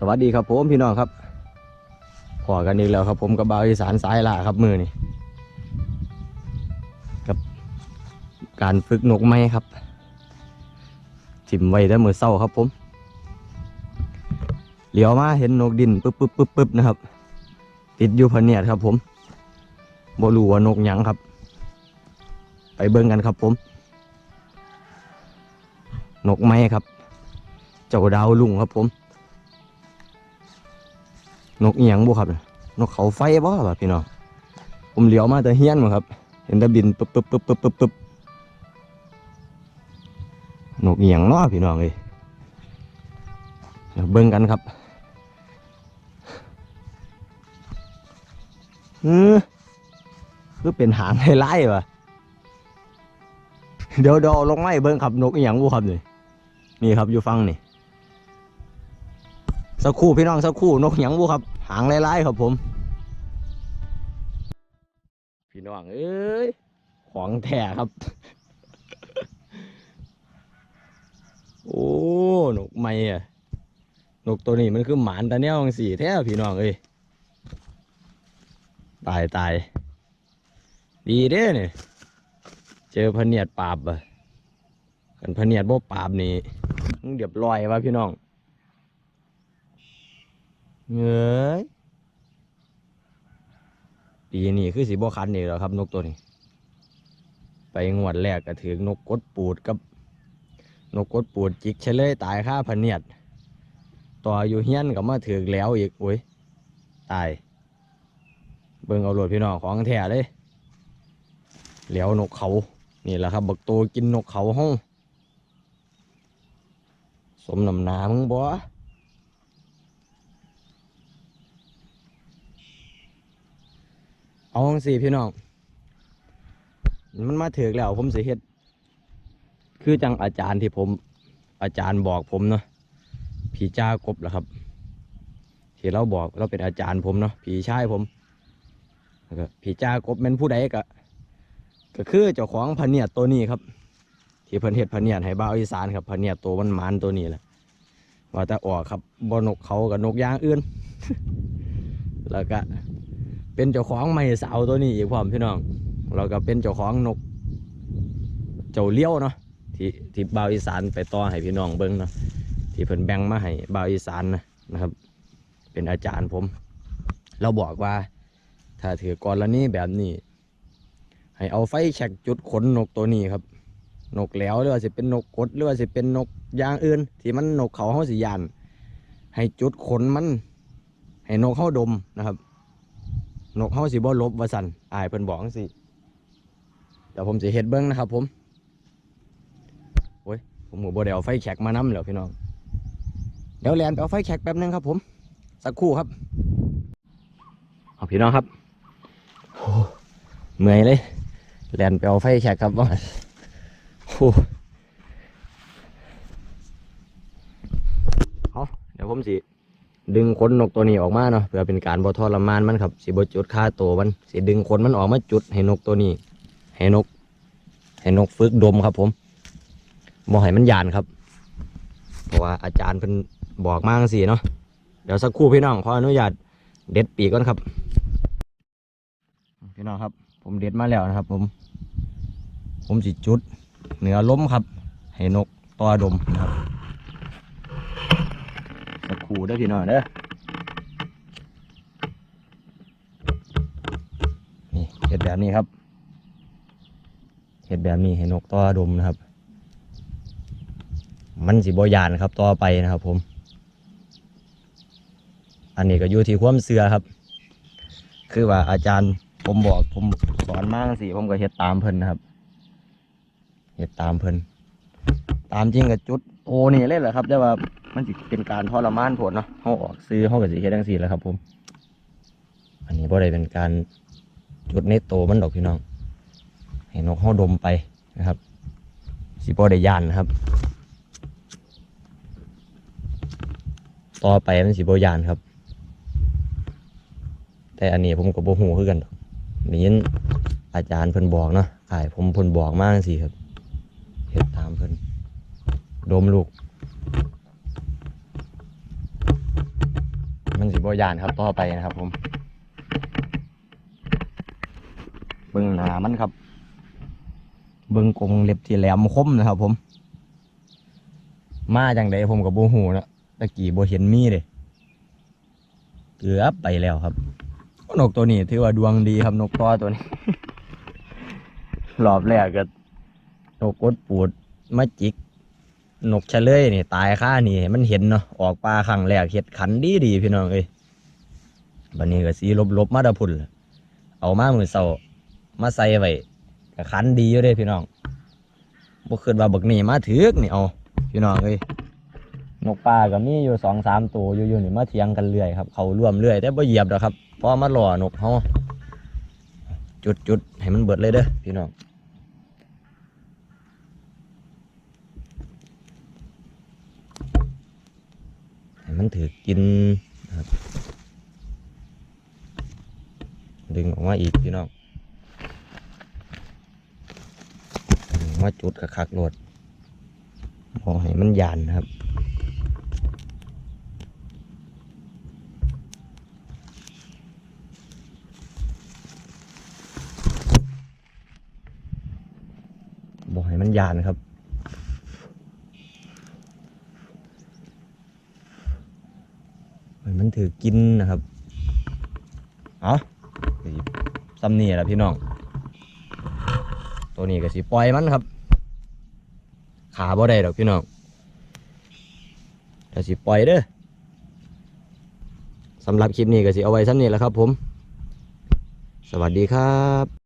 สวัสดีครับผมพี่น้องครับพอกันอีกแล้วครับผมกับบาวอีสานสายล่าครับมือนี่กับการฝึกนกไม้ครับถิ่มไว้แต่มือเศร้าครับผมเหลียวมาเห็นนกดินปึ๊บปึ๊บปึ๊บปึ๊บนะครับ ติดอยู่พเนียดครับผมบรูว่านกหยังครับ ไปเบิ่งกันครับผม นกไม้ครับ เจ้าดาวลุงครับผม นกเอียงบุครับ นกเขาไฟบ่ครับพี่น้องผมเหลียวมาแต่เฮี้ยนมาครับ เห็นแต่บินปึ๊บปึ๊บปึ๊บปึ๊บปึ๊บปึ๊บนกเอียงเนาะพี่น้องเลยเบิ่งกันครับเออคือเป็นหางไล่วะเดี๋ยวเดี๋ยวเอลงไม้เบิ่งครับนกเอียงบุครับนี่นี่ครับอยู่ฟังนี่ สักคู่พี่น้องสักคู่นกหยังบุครับ หางไลายๆครับผม พี่น้องเอ้ยของแท้ครับ โอ้นกไม่อะนกตัวนี้มันคือหมานตาเนี้ยของสีแท้พี่น้องเอ้ยตายตายดีเด้เนี่ยเจอพเนียดปราบอะกันพเนียดบ่ปราบนี่เดือบลอยวะพี่น้อง เงยปีนี้คือสีบ่คันนี่แหล้วครับ นกตัวนี้ ไปงวดแรกก็ถือนกกดปูดกับ นกกดปูดจิกเฉลยตายค่าพเนียด ต่ออยู่เฮียนก็มาถือแล้วอีกโอ้ยตาย เบิ่งเอาโหลดพี่น้องของแท้เลยแล้วนกเขา นี่แหละครับ บักโตกินนกเขาห้องสมนำหนามึงบ่ เอาจังสิพี่น้องมันมาถึกแล้วผมสิเฮ็ด คือจังอาจารย์ที่ผม อาจารย์บอกผมเนาะพี่จ้ากบแหละครับ ที่เราบอกเราเป็นอาจารย์ผมเนาะพี่ชายผมแล้วก็พี่จ้ากบเป็นผู้ใดก็ก็คือเจ้าของพเนียดตัวนี้ครับ ที่เพิ่นเฮ็ดพเนียดให้บ่าอีสานครับพเนียดตัวมันมันตัวนี้แหละว่าแต่ออกครับบนกเขากับนกย่างอื่น แล้วก็ เป็นเจ้าของไม้เสาตัวนี้อีกพร้อมพี่น้องแล้วก็เป็นเจ้าของนก เจ้าเลี้ยวเนาะที่ที่บ่าวอีสานไปต่อให้พี่น้องเบิ้งเนาะที่เพิ่นแบ่งมาให้บ่าวอีสานนะนะครับ เป็นอาจารย์ผม เราบอกว่า ถ้าถือกรณีแบบนี้ ให้เอาไฟแฉกจุดขนนกตัวนี้ครับ นกแล้วหรือว่าสิเป็นนกกดหรือว่าสิเป็นนกอย่างอื่น ที่มันนกเขาเฮาสิยานให้จุดขนมัน ให้นกเฮาดมนะครับ นกเฮาสิบ่ลบว่าสั่นอายเพิ่นบอกจังซี่เดี๋ยวผมสิเฮ็ดเบิ่งนะครับ ผมโอ้ยผมก็บ่ได้เอาไฟแขกมานำแล้วพี่น้องเดี๋ยวแลนไปเอาไฟแขกแป๊บนึงครับ ผม สักครู่ครับเอาพี่น้องครับโอ้เมื่อยเลยแลนไปเอาไฟแขกครับว่าโอ้เอาเดี๋ยวผมสิ ดึงขนนกตัวนี้ออกมาเนาะเพื่อเป็นการบ่ทรมานมันครับสิบ่จุดค่าตัวมันสิดึงขนมันออกมาจุดให้นกตัวนี้ ให้นก ให้นกฝึกดมครับ ผมบ่ให้มันยานครับ เพราะว่าอาจารย์เพิ่นบอกมาจังซี่เนาะเดี๋ยวสักครู่พี่น้องขออนุญาตเด็ดปีกก่อนครับ พี่น้องครับ ผมเด็ดมาแล้วนะครับ ผม ผมสิจุดเหนือล้มครับ ให้นกตัวดมนะครับ สักครู่เด้พี่น้องเด้อนี่เห็ดแบบนี้ครับ เห็ดแบบนี้ให้นกต่อดมนะครับ มันสิบยานครับต่อไปนะครับ ผม อันนี้ก็อยู่ที่ความเสือครับ คือว่าอาจารย์ผมบอกผมสอนมาจังสิผมก็เห็ดตามเพิ่นนะครับเห็ดตามเพิ่นตามจริงกับจุดโอนี่เล่นแหละครับแต่ว่า มันสิเป็นการทรมานผลเนาะเขาออกซื้อเขาก็สิเฮ็ดจังซี่แล้วครับ ผม อันนี้บ่ได้เป็นการจุดในโตมันดอกพี่น้อง ให้นกเขาดมไปนะครับสิบ่ได้ย่านนะครับ ต่อไปมันสิบ่ย่านครับ แต่อันนี้ผมก็บ่ฮู้คือกันดอกได้อาจารย์เพิ่นบอกเนาะอายผมเพิ่นบอกมาจังซี่ครับเฮ็ดตามเพิ่นดมลูก บยานครับต่อไปนะครับ ผมเบิ่งหนามันครับ เบิ่งกงเล็บที่แหลมคมนะครับ ผม มาจังใดผมกับโบหูนะตะกี้โบเห็นมีเลยเกือบไปแล้วครับ นกตัวนี้ถือว่าดวงดีครับนกตัวตัวนี้รอบแรกก็นกกดปูดมาจิกนกเฉลยนี่ ตายค่านี่มันเห็นเนาะออกปลาครั้งแรกเห็ดขันดีดีพี่น้องเอ้ย บันนี้ก็สีลบๆมาดาพุ่นเอามามือเสามาใส่ไว้ก็ขันดีอยู่เด้พี่น้องบ่คิดว่าบักนี่มาถึกนี่เอาพี่น้องเอ้ยนกปลาก็มีอยู่สองสามตัวอยู่ๆนี่มาเถียงกันเรื่อยครับเขาร่วมเรื่อยแต่บ่เหยียบดอกครับเพราะมาหล่อนกเฮาจุดจุดๆให้มันเบิดเลยเด้อพี่น้องให้มันถือกินนะครับ ดึงออกมาอีกพี่น้องมาจุดคักโหลดพอให้มันยานครับบอกให้มันยานครับมันถือกินนะครับ เอา ก็สิซ้ำนี่แหละพี่น้อง ตัวนี้ก็สิปล่อยมันครับ ขาบ่ได้ดอกพี่น้องก็สิปล่อยเด้อสำหรับคลิปนี้ก็สิเอาไว้ซ้ำนี่แหละครับผม สวัสดีครับ